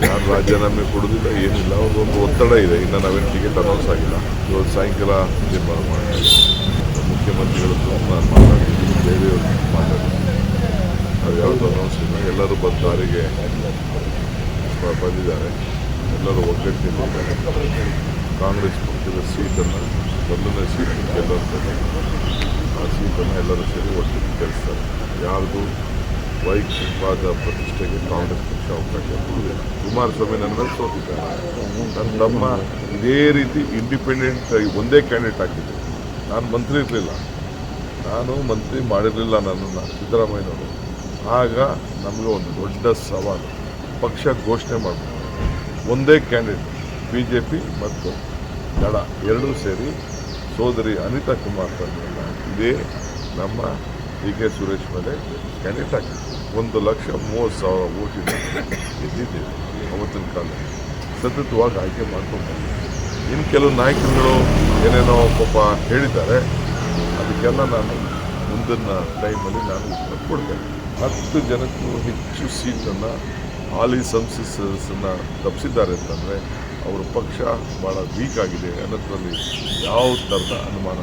ನೀವು ರಾಜೀನಾಮೆ. ಕೊಡೋದಿಲ್ಲ, ಏನಿಲ್ಲ. ಅವ್ರಿಗೊಂದು ಒತ್ತಡ ಇದೆ. ಇನ್ನು ನಾವೇನು ಟಿಕೆಟ್ ಅನೌನ್ಸ್ ಆಗಿಲ್ಲ. ಇವತ್ತು ಸಾಯಂಕಾಲ ತೀರ್ಮಾನ ಮಾಡ್ತೀವಿ ಮುಖ್ಯಮಂತ್ರಿಗಳ ನಾನು ಮಾತಾಡ್ತೀನಿ ಬೇರೆಯವ್ರು ಮಾತಾಡ್ತೀನಿ ಅದು ಯಾವುದು ಅನೌನ್ಸ್ ಇಲ್ಲ. ಎಲ್ಲರೂ ಬಂದು ದಾರಿಗೆ ಬಂದಿದ್ದಾರೆ. ಎಲ್ಲರೂ ಒಗ್ಗಟ್ಟಿನಿದ್ದಾರೆ ಕಾಂಗ್ರೆಸ್ ಪಕ್ಷದ ಸೀಟನ್ನು ಒಂದನೇ ಸೀಟ್ ಎಲ್ಲರೂ ಆ ಸೀಟನ್ನು ಎಲ್ಲರೂ ಸೇರಿ ಒಟ್ಟಿಗೆ ಕೆಲಸ ಯಾರ್ದು ವೈಯಕ್ತಿಕವಾದ ಪ್ರತಿಷ್ಠೆಗೆ ಕಾಂಗ್ರೆಸ್ ಪಕ್ಷ ಅವಕಾಶ ಕೊಡುವುದಿಲ್ಲ ಕುಮಾರಸ್ವಾಮಿ ನನ್ನ ಮೇಲೆ ಸೋತಿದ್ದಾರೆ ನನ್ನ ತಮ್ಮ ಇದೇ ರೀತಿ ಇಂಡಿಪೆಂಡೆಂಟ್ ಒಂದೇ ಕ್ಯಾಂಡಿಡೇಟ್ ಹಾಕಿದ್ದೆ ನಾನು ಮಂತ್ರಿ ಇರಲಿಲ್ಲ ನಾನು ಮಂತ್ರಿ ಮಾಡಿರಲಿಲ್ಲ ನನ್ನನ್ನು ಸಿದ್ದರಾಮಯ್ಯನವರು ಆಗ ನಮಗೆ ಒಂದು ದೊಡ್ಡ ಸವಾಲು ಪಕ್ಷ ಘೋಷಣೆ ಮಾಡಬೇಕು ಒಂದೇ ಕ್ಯಾಂಡಿಡೇಟ್ ಬಿ ಜೆ ಪಿ ಮತ್ತು ದಳ ಎರಡೂ ಸೇರಿ ಸೋದರಿ ಅನಿತಾ ಕುಮಾರಸ್ವಾಮಿಯನ್ನ ಇದೇ ನಮ್ಮ ಕೆ ಸುರೇಶ್ ಮೇಲೆ ಖಂಡಿತ ಒಂದು ಲಕ್ಷ ಮೂವತ್ತು ಸಾವಿರ ಓಟಿನ ಗೆದ್ದಿದ್ದೇವೆ ಅವತ್ತಿನ ಕಾಲ. ಸತತವಾಗಿ ಆಯ್ಕೆ ಮಾಡ್ಕೊಂಡು ಇನ್ನು ಕೆಲವು ನಾಯಕರುಗಳು ಏನೇನೋ ಪಾಪ ಹೇಳಿದ್ದಾರೆ. ಅದಕ್ಕೆಲ್ಲ ನಾನು ಮುಂದಿನ ಟೈಮಲ್ಲಿ ನಾನು ಉತ್ತರ ಕೊಡ್ತೇನೆ. ಹತ್ತು ಜನಕ್ಕೂ ಹೆಚ್ಚು ಸೀಟನ್ನು ಹಾಲಿ ಸಂಸತ್ ಸದಸ್ಯರನ್ನ ತಪ್ಪಿಸಿದ್ದಾರೆ ಅಂತಂದರೆ ಅವರ ಪಕ್ಷ ಭಾಳ ವೀಕ್ ಆಗಿದೆ ಅನ್ನೋದ್ರಲ್ಲಿ ಯಾವ ಥರದ ಅನುಮಾನ